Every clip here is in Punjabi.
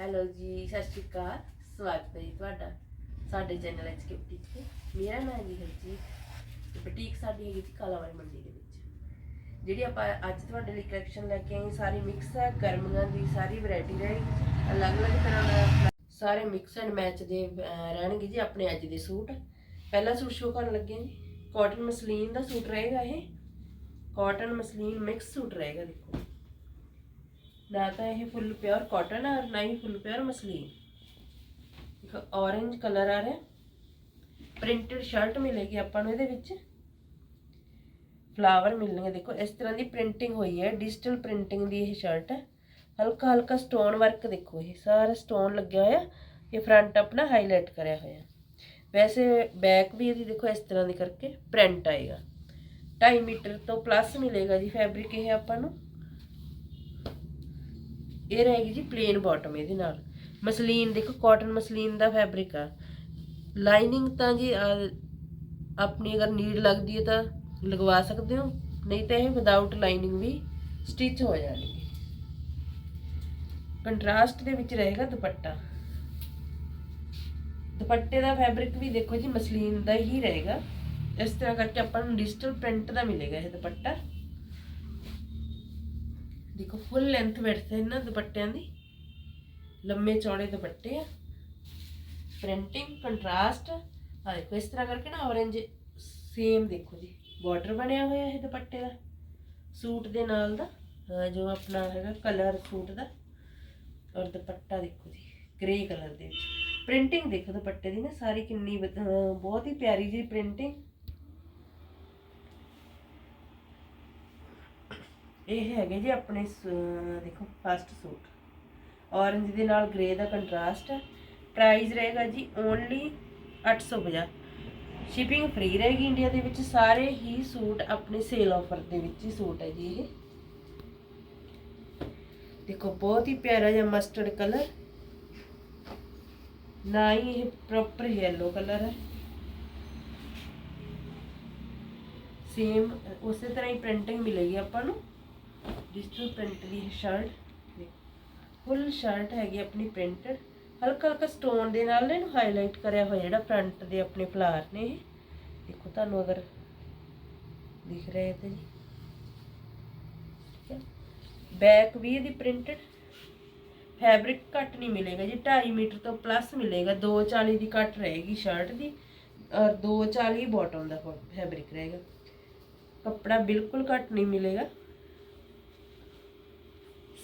ਹੈਲੋ ਜੀ, ਸਤਿ ਸ਼੍ਰੀ ਅਕਾਲ। ਸਵਾਗਤ ਹੈ ਜੀ ਤੁਹਾਡਾ ਸਾਡੇ ਚੈਨਲ ਐਚ ਕੇ ਬੁਟੀਕ ਤੇ ਮੇਰਾ ਨਾਮ ਜੀ ਹਰਜੀਤ, ਬੁਟੀਕ ਸਾਡੀ ਹੈਗੀ ਜੀ ਕਾਲਾਵਾਲੀ ਮੰਡੀ ਦੇ ਵਿੱਚ। ਜਿਹੜੀ ਆਪਾਂ ਅੱਜ ਤੁਹਾਡੇ ਲਈ ਕਲੈਕਸ਼ਨ ਲੈ ਕੇ ਆਏ ਸਾਰੀ ਮਿਕਸ ਹੈ ਗਰਮੀਆਂ ਦੀ ਸਾਰੀ ਵੈਰਾਈਟੀ ਰਹੇਗੀ ਅਲੱਗ-ਅਲੱਗ ਤਰ੍ਹਾਂ ਦਾ ਸਾਰੇ ਮਿਕਸ ਐਂਡ ਮੈਚ ਦੇ ਰਹਿਣਗੇ ਜੀ ਆਪਣੇ ਅੱਜ ਦੇ ਸੂਟ। ਪਹਿਲਾ ਸੂਟ ਸ਼ੋ ਕਰਨ ਲੱਗੇ ਜੀ। ਕਾਟਨ ਮਸਲੀਨ ਦਾ ਸੂਟ ਰਹੇਗਾ ਇਹ। ਕਾਟਨ ਮਸਲੀਨ ਮਿਕਸ ਸੂਟ ਰਹੇਗਾ, ਦੇਖੋ। ਨਾ ਤਾਂ ਇਹ ਫੁੱਲ ਪਿਓਰ ਕਾਟਨ ਹੈ ਔਰ ਨਾ ਹੀ ਫੁੱਲ ਪਿਓਰ ਮਸਲੀਨ ਇੱਕ orange ਕਲਰ ਆ ਰਿਹਾ। ਪ੍ਰਿੰਟਡ ਸ਼ਰਟ ਮਿਲੇਗੀ ਆਪਾਂ ਨੂੰ ਇਹਦੇ ਵਿੱਚ। ਫਲਾਵਰ ਮਿਲਣਗੇ। ਦੇਖੋ, ਇਸ ਤਰ੍ਹਾਂ ਦੀ ਪ੍ਰਿੰਟਿੰਗ ਹੋਈ ਹੈ ਡਿਜੀਟਲ ਪ੍ਰਿੰਟਿੰਗ ਦੀ ਇਹ ਸ਼ਰਟ ਹੈ ਹਲਕਾ ਹਲਕਾ ਸਟੋਨ ਵਰਕ ਦੇਖੋ ਇਹ। ਸਾਰਾ ਸਟੋਨ ਲੱਗਿਆ ਹੋਇਆ। ਇਹ ਫਰੰਟ ਆਪਣਾ ਹਾਈਲਾਈਟ ਕਰਿਆ ਹੋਇਆ। ਵੈਸੇ ਬੈਕ ਵੀ ਇਹਦੀ ਦੇਖੋ ਇਸ ਤਰ੍ਹਾਂ ਦੀ ਕਰਕੇ ਪ੍ਰਿੰਟ ਆਏਗਾ। 2.5 ਮੀਟਰ ਤੋਂ ਪਲੱਸ ਮਿਲੇਗਾ ਜੀ ਫੈਬਰਿਕ ਇਹ ਆਪਾਂ ਨੂੰ। ਇਹ ਰਹੇਗੀ ਜੀ ਪਲੇਨ ਬਾਟਮ ਇਹਦੇ ਨਾਲ। ਮਸਲੀਨ ਦੇਖੋ ਕਾਟਨ ਮਸਲੀਨ ਦਾ ਫੈਬਰਿਕ ਆ। ਲਾਈਨਿੰਗ ਤਾਂ ਜੀ ਆਪਣੀ ਅਗਰ ਨੀਡ ਲੱਗਦੀ ਹੈ ਤਾਂ ਲਗਵਾ ਸਕਦੇ ਹੋ। ਨਹੀਂ ਤਾਂ ਇਹ ਵਿਦਆਊਟ ਲਾਈਨਿੰਗ ਵੀ ਸਟਿਚ ਹੋ ਜਾਣਗੇ। ਕੰਟਰਾਸਟ ਦੇ ਵਿੱਚ ਰਹੇਗਾ ਦੁਪੱਟਾ। ਦੁਪੱਟੇ ਦਾ ਫੈਬਰਿਕ ਵੀ ਦੇਖੋ ਜੀ, ਮਸਲੀਨ ਦਾ ਹੀ ਰਹੇਗਾ। ਇਸ ਤਰ੍ਹਾਂ ਕਰਕੇ ਆਪਾਂ ਨੂੰ ਡਿਜੀਟਲ ਪ੍ਰਿੰਟ ਦਾ ਮਿਲੇਗਾ ਇਹ ਦੁਪੱਟਾ। ਦੇਖੋ ਫੁੱਲ ਲੈਂਥ ਵਿਡਥ ਹੈ ਇਹਨਾਂ ਦੁਪੱਟਿਆਂ ਦੀ। ਲੰਮੇ ਚੌੜੇ ਦੁਪੱਟੇ ਆ। ਪ੍ਰਿੰਟਿੰਗ ਕੰਟਰਾਸਟ ਆ ਦੇਖੋ ਇਸ ਤਰ੍ਹਾਂ ਕਰਕੇ ਨਾ orange ਸੇਮ ਦੇਖੋ ਜੀ। ਬਾਰਡਰ ਬਣਿਆ ਹੋਇਆ ਇਹ ਦੁਪੱਟੇ ਦਾ। ਸੂਟ ਦੇ ਨਾਲ ਦਾ ਜੋ ਆਪਣਾ ਹੈਗਾ ਕਲਰ ਸੂਟ ਦਾ। ਔਰ ਦੁਪੱਟਾ ਦੇਖੋ ਜੀ ਗ੍ਰੇ ਕਲਰ ਦੇ ਵਿੱਚ। ਪ੍ਰਿੰਟਿੰਗ ਦੇਖੋ ਦੁਪੱਟੇ ਦੀ ਨਾ, ਸਾਰੀ ਕਿੰਨੀ ਵਧ- ਬਹੁਤ ਹੀ ਪਿਆਰੀ ਜੀ ਪ੍ਰਿੰਟਿੰਗ ਇਹ ਹੈਗੇ ਜੀ ਆਪਣੇ ਦੇਖੋ ਫਸਟ ਸੂਟ ਔਰੰਜ ਦੇ ਨਾਲ ਗ੍ਰੇ ਦਾ ਕੰਟਰਾਸਟ ਹੈ। ਪ੍ਰਾਈਸ ਰਹੇਗਾ ਜੀ ਓਨਲੀ 850 ਸ਼ਿਪਿੰਗ ਫ੍ਰੀ ਰਹੇਗੀ ਇੰਡੀਆ ਦੇ ਵਿੱਚ। ਸਾਰੇ ਹੀ ਸੂਟ ਆਪਣੇ ਸੇਲ ਆਫਰ ਦੇ ਵਿੱਚ ਹੀ ਸੂਟ ਹੈ ਜੀ ਇਹ। ਦੇਖੋ, ਬਹੁਤ ਹੀ ਪਿਆਰਾ ਜਿਹਾ ਮਸਟਰਡ ਕਲਰ ਨਾ ਹੀ ਇਹ ਪ੍ਰੋਪਰ ਯੈਲੋ ਕਲਰ ਹੈ। ਸੇਮ ਉਸੇ ਤਰ੍ਹਾਂ ਹੀ ਪ੍ਰਿੰਟਿੰਗ ਮਿਲੇਗੀ ਆਪਾਂ ਨੂੰ। ਡਿਜੀਟਲ ਪ੍ਰਿੰਟ ਦੀ ਸ਼ਰਟ ਫੁੱਲ ਸ਼ਰਟ ਹੈਗੀ ਆਪਣੀ ਪ੍ਰਿੰਟਡ ਹਲਕਾ ਹਲਕਾ ਸਟੋਨ ਦੇ ਨਾਲ ਇਹਨੂੰ ਹਾਈਲਾਈਟ ਕਰਿਆ ਹੋਇਆ ਜਿਹੜਾ ਫਰੰਟ ਦੇ ਆਪਣੇ ਫਲਾਰ ਨੇ ਇਹ। ਦੇਖੋ ਤੁਹਾਨੂੰ ਅਗਰ ਦਿਖ ਰਿਹਾ ਤੇ ਜੀ। ਠੀਕ ਹੈ। ਬੈਕ ਵੀ ਇਹਦੀ ਪ੍ਰਿੰਟਡ ਫੈਬਰਿਕ ਘੱਟ ਨਹੀਂ ਮਿਲੇਗਾ ਜੀ 2.5 ਮੀਟਰ ਤੋਂ ਪਲੱਸ ਮਿਲੇਗਾ। 240 ਦੀ ਕੱਟ ਰਹੇਗੀ ਸ਼ਰਟ ਦੀ। ਔਰ 240 ਬਾਟਮ ਦਾ ਫੈਬਰਿਕ ਰਹੇਗਾ। ਕੱਪੜਾ ਬਿਲਕੁਲ ਘੱਟ ਨਹੀਂ ਮਿਲੇਗਾ।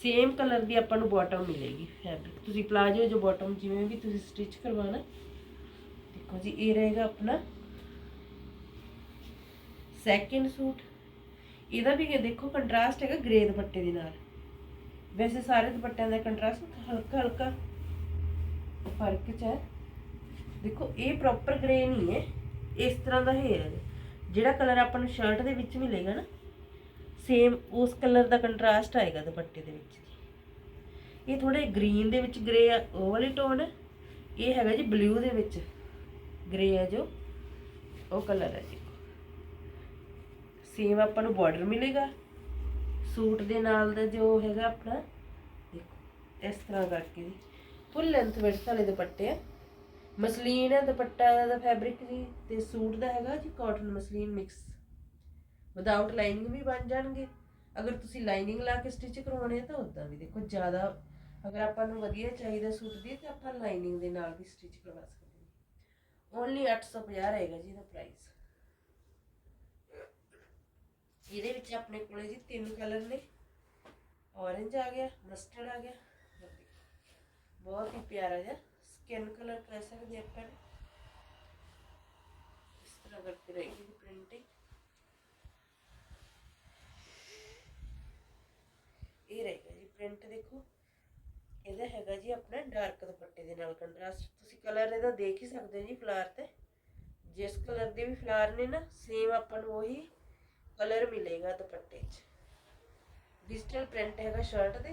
ਸੇਮ ਕਲਰ ਦੀ ਆਪਾਂ ਨੂੰ ਬਾਟਮ ਮਿਲੇਗੀ ਫੈਬਰਿਕ ਤੁਸੀਂ ਪਲਾਜੋ ਜੋ ਬਾਟਮ ਜਿਵੇਂ ਵੀ ਤੁਸੀਂ ਸਟਿਚ ਕਰਵਾਣਾ ਦੇਖੋ ਜੀ, ਇਹ ਰਹੇਗਾ ਆਪਣਾ ਸੈਕਿੰਡ ਸੂਟ। ਇਹਦਾ ਵੀ ਦੇਖੋ ਕੰਟਰਾਸਟ ਹੈਗਾ ਗ੍ਰੇ ਦੁਪੱਟੇ ਦੇ ਨਾਲ। ਵੈਸੇ ਸਾਰੇ ਦੁਪੱਟਿਆਂ ਦਾ ਕੰਟਰਾਸਟ ਹਲਕਾ ਹਲਕਾ ਫ਼ਰਕ ਚ ਹੈ। ਦੇਖੋ, ਇਹ ਪ੍ਰੋਪਰ ਗ੍ਰੇ ਨਹੀਂ ਹੈ। ਇਸ ਤਰ੍ਹਾਂ ਦਾ ਹੈ। ਜਿਹੜਾ ਕਲਰ ਆਪਾਂ ਨੂੰ ਸ਼ਰਟ ਦੇ ਵਿੱਚ ਮਿਲੇਗਾ ਨਾ ਸੇਮ ਉਸ ਕਲਰ ਦਾ ਕੰਟਰਾਸਟ ਆਏਗਾ ਦੁਪੱਟੇ ਦੇ ਵਿੱਚ ਇਹ ਥੋੜੇ ਗ੍ਰੀਨ ਦੇ ਵਿੱਚ ਗ੍ਰੇ ਆ, ਉਹ ਵਾਲੀ ਟੋਨ ਹੈ ਇਹ ਹੈਗਾ ਜੀ ਬਲੂ ਦੇ ਵਿੱਚ ਗ੍ਰੇ ਹੈ ਜੋ, ਉਹ ਕਲਰ ਹੈ ਜੀ। ਸੇਮ ਆਪਾਂ ਨੂੰ ਬਾਰਡਰ ਮਿਲੇਗਾ। ਸੂਟ ਦੇ ਨਾਲ ਦਾ ਜੋ ਹੈਗਾ ਆਪਣਾ, ਦੇਖੋ, ਇਸ ਤਰ੍ਹਾਂ ਕਰਕੇ ਜੀ। ਫੁੱਲ ਲੈਂਥ ਵਿੱਚ ਵਾਲੇ ਦੁਪੱਟੇ ਆ। ਮਸਲੀਨ ਹੈ ਦੁਪੱਟਾ ਦਾ ਫੈਬਰਿਕ ਜੀ, ਤੇ ਸੂਟ ਦਾ ਹੈਗਾ ਜੀ cotton muslin mix without lining ਵੀ ਬਣ ਜਾਣਗੇ। ਅਗਰ ਤੁਸੀਂ ਲਾਈਨਿੰਗ ਲਾ ਕੇ ਸਟਿਚ ਕਰਵਾਉਣੇ ਆ ਤਾਂ ਉਦਾਂ ਵੀ ਦੇਖੋ, ਜ਼ਿਆਦਾ ਅਗਰ ਆਪਾਂ ਨੂੰ ਵਧੀਆ ਚਾਹੀਦਾ ਸੂਟ ਦੀ, ਤਾਂ ਆਪਾਂ ਲਾਈਨਿੰਗ ਦੇ ਨਾਲ ਵੀ ਸਟਿਚ ਕਰਵਾ ਸਕਦੇ ਹਾਂ। ਓਨਲੀ 850 ਰਹੇਗਾ ਜੀ ਇਹਦਾ ਪ੍ਰਾਈਸ ਇਹਦੇ ਵਿੱਚ ਆਪਣੇ ਕੋਲੇ ਜੀ ਤਿੰਨ ਕਲਰ ਨੇ। Orange ਆ ਗਿਆ ਮਸਟਰਡ ਆ ਗਿਆ। ਬਹੁਤ ਹੀ ਪਿਆਰਾ ਜਿਹਾ ਸਕਿਨ ਕਲਰ ਕਹਿ ਸਕਦੇ ਆਪਾਂ ਇਹਨੂੰ। ਇਸ ਤਰ੍ਹਾਂ ਕਰਕੇ ਰਹੇਗੀ ਪ੍ਰਿੰਟਿੰਗ ਇਹ ਰਹੇਗਾ ਜੀ ਪ੍ਰਿੰਟ ਦੇਖੋ। ਇਹਦਾ ਹੈਗਾ ਜੀ ਆਪਣਾ ਡਾਰਕ ਦੁਪੱਟੇ ਦੇ ਨਾਲ ਕੰਟਰਾਸਟ ਤੁਸੀਂ ਕਲਰ ਇਹਦਾ ਦੇਖ ਹੀ ਸਕਦੇ ਹੋ ਜੀ ਫਲਾਰ ਤੇ। ਜਿਸ ਕਲਰ ਦੇ ਵੀ ਫਲਾਰ ਨੇ ਨਾ ਸੇਮ ਆਪਾਂ ਨੂੰ ਉਹੀ ਕਲਰ ਮਿਲੇਗਾ ਦੁਪੱਟੇ 'ਚ। ਡਿਜੀਟਲ ਪ੍ਰਿੰਟ ਹੈਗਾ ਸ਼ਰਟ ਦੇ।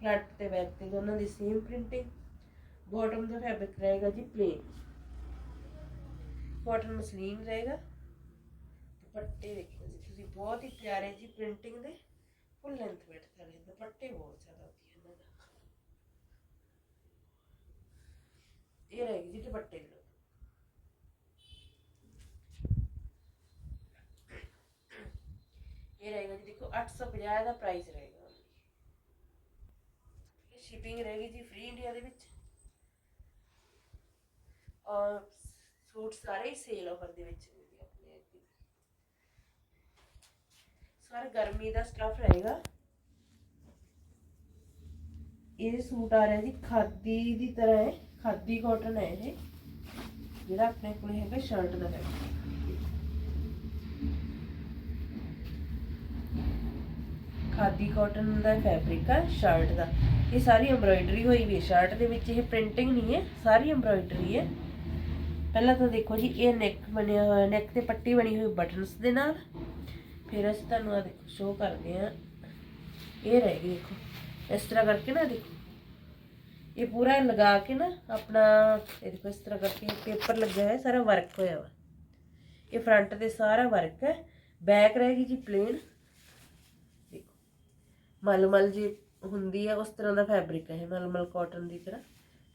ਫਰੰਟ ਤੇ ਬੈਕ ਤੇ ਦੋਨਾਂ ਦੀ ਸੇਮ ਪ੍ਰਿੰਟਿੰਗ ਬਾਟਮ ਦਾ ਫੈਬਰਿਕ ਰਹੇਗਾ ਜੀ ਪਲੇਨ ਕਾਟਨ ਮਸਲੀਨ ਰਹੇਗਾ। ਦੁਪੱਟੇ ਦੇਖੋ ਜੀ, ਤੁਸੀਂ ਬਹੁਤ ਹੀ ਪਿਆਰੇ ਜੀ ਪ੍ਰਿੰਟਿੰਗ ਦੇ। ਫੁੱਲ ਲੈਂਥ ਵਿੱਚ ਵਾਲੇ ਦੁਪੱਟੇ ਬਹੁਤ ਜ਼ਿਆਦਾ ਵਧੀਆ ਇਹਨਾਂ ਦਾ ਇਹ ਰਹੇਗੀ ਜੀ ਦੁਪੱਟੇ ਦੀ look। ਇਹ ਰਹੇਗਾ ਜੀ ਦੇਖੋ 850 ਦਾ ਪ੍ਰਾਈਸ ਰਹੇਗਾ ਸ਼ਿਪਿੰਗ ਰਹੇਗੀ ਜੀ ਫ੍ਰੀ ਇੰਡੀਆ ਦੇ ਵਿੱਚ ਔਰ ਸੂਟ ਸਾਰੇ ਹੀ ਸੇਲ ਆਫਰ ਦੇ ਵਿੱਚ ਨੇ ਜੀ ਆਪਣੇ ਅੱਗੇ ਸਾਰਾ ਗਰਮੀ ਦਾ ਸਟਫ ਰਹੇਗਾ। ਇਹ ਸੂਟ ਆ ਰਿਹਾ ਜੀ, ਖਾਦੀ ਦੀ ਤਰ੍ਹਾਂ ਹੈ, ਖਾਦੀ ਕਾਟਨ ਹੈ ਇਹ। ਜਿਹੜਾ ਆਪਣੇ ਕੋਲ ਹੈਗਾ ਸ਼ਰਟ ਦਾ ਹੈ। ਖਾਦੀ ਕਾਟਨ ਦਾ ਫੈਬਰਿਕ ਹੈ ਸ਼ਰਟ ਦਾ। ਇਹ ਸਾਰੀ ਐਮਬ੍ਰਾਇਡਰੀ ਹੋਈ ਵੀ ਸ਼ਰਟ ਦੇ ਵਿੱਚ ਇਹ ਪ੍ਰਿੰਟਿੰਗ ਨਹੀਂ ਹੈ, ਸਾਰੀ ਐਮਬ੍ਰਾਇਡਰੀ ਹੈ। ਪਹਿਲਾਂ ਤਾਂ ਦੇਖੋ ਜੀ, ਇਹ ਨੈਕ ਬਣਿਆ ਹੋਇਆ ਨੈਕ ਤੇ ਪੱਟੀ ਬਣੀ ਹੋਈ ਬਟਨਸ ਦੇ ਨਾਲ। ਫਿਰ ਅਸੀਂ ਤੁਹਾਨੂੰ ਆ ਦੇਖੋ ਸ਼ੋ ਕਰਦੇ ਆ ਇਹ ਰਹਿ ਗਈ ਦੇਖੋ। ਇਸ ਤਰ੍ਹਾਂ ਕਰਕੇ ਨਾ ਦੇਖੋ। ਇਹ ਪੂਰਾ ਲਗਾ ਕੇ ਨਾ ਆਪਣਾ ਇਹ ਦੇਖੋ, ਇਸ ਤਰ੍ਹਾਂ ਕਰਕੇ ਪੇਪਰ ਲੱਗਿਆ ਹੋਇਆ, ਸਾਰਾ ਵਰਕ ਹੋਇਆ ਵਾ। ਇਹ ਫਰੰਟ ਤੇ ਸਾਰਾ ਵਰਕ ਹੈ। ਬੈਕ ਰਹੇਗੀ ਜੀ ਪਲੇਨ ਦੇਖੋ। ਮਲਮਲ ਜੀ ਹੁੰਦੀ ਹੈ ਉਸ ਤਰ੍ਹਾਂ ਦਾ ਫੈਬਰਿਕ ਹੈ ਇਹ, ਮਲਮਲ ਕਾਟਨ ਦੀ ਤਰ੍ਹਾਂ।